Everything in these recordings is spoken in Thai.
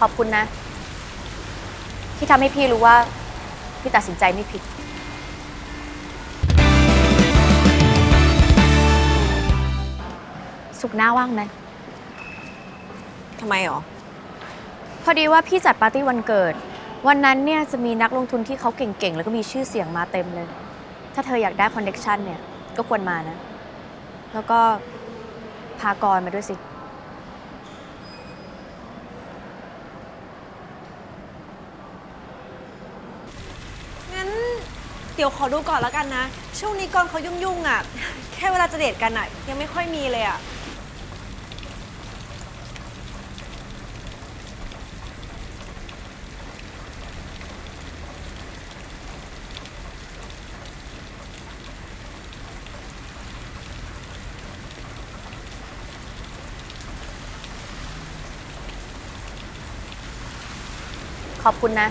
ขอบคุณนะ ที่ทำให้พี่รู้ว่า พี่ตัดสินใจไม่ผิด สุกร์หน้าว่างไหม ทำไมหรอ พอดีว่าพี่จัดปาร์ตี้วันเกิด วันนั้นเนี่ยจะมีนักลงทุนที่เขาเก่งๆ แล้วก็มีชื่อเสียงมาเต็มเลย ถ้าเธออยากได้คอนเน็ชันเนี่ย ก็ควรมานะ แล้วก็พากรมาด้วยสิ งั้น เดี๋ยวขอดูก่อนแล้วกันนะ ช่วงนี้กอนเขายุ่งๆอะ แค่เวลาจะเดทกันอะ ยังไม่ค่อยมีเลยอะ ขอบคุณนะ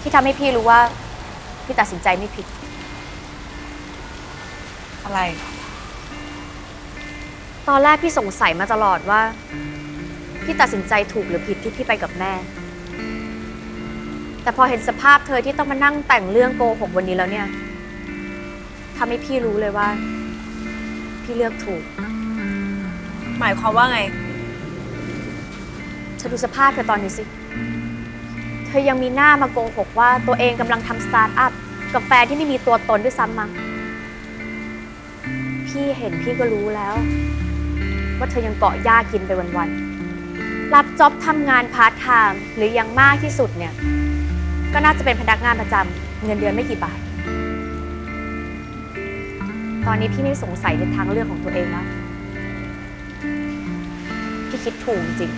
ที่ทำให้พี่รู้ว่า พี่ตัดสินใจไม่ผิด อะไร ตอนแรกพี่สงสัยมาตลอดว่า พี่ตัดสินใจถูกหรือผิดที่พี่ไปกับแม่ แต่พอเห็นสภาพเธอที่ต้องมานั่งแต่งเรื่องโกหกวันนี้แล้วเนี่ยทำให้พี่รู้เลยว่า พี่เลือกถูก หมายความว่าไงเธอดูสภาพเธอตอนนี้สิ เธอยังมีหน้ามาโกหกว่าตัวเองกำลังทำสตาร์ทอัพกับแฟนที่ไม่มีตัวตนด้วยซ้ำมั้งพี่เห็นพี่ก็รู้แล้ว ว่าเธอยังเกาะหญ้ากินไปวันๆ รับจ็อบทำงานพาร์ทไทม์หรือยังมากที่สุดเนี่ย ก็น่าจะเป็นพนักงานประจำเงินเดือนไม่กี่บาท ตอนนี้พี่ไม่สงสัยในทางเลือกของตัวเองแล้ว พี่คิดถูกจริง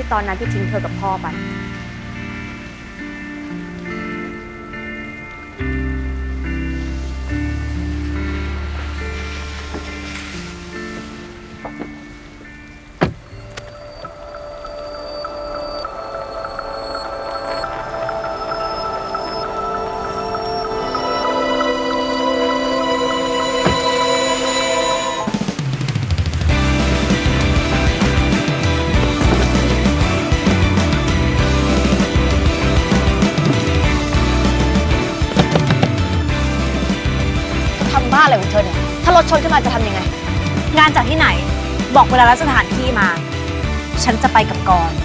ที่ตอนนั้นพี่ทิ้งเธอกับพ่อไป บ้าอะไรของเธอเนี่ย ถ้ารถชนขึ้นมาจะทำยังไง งานจากที่ไหน บอกเวลาและสถานที่มา ฉันจะไปกับกรณ์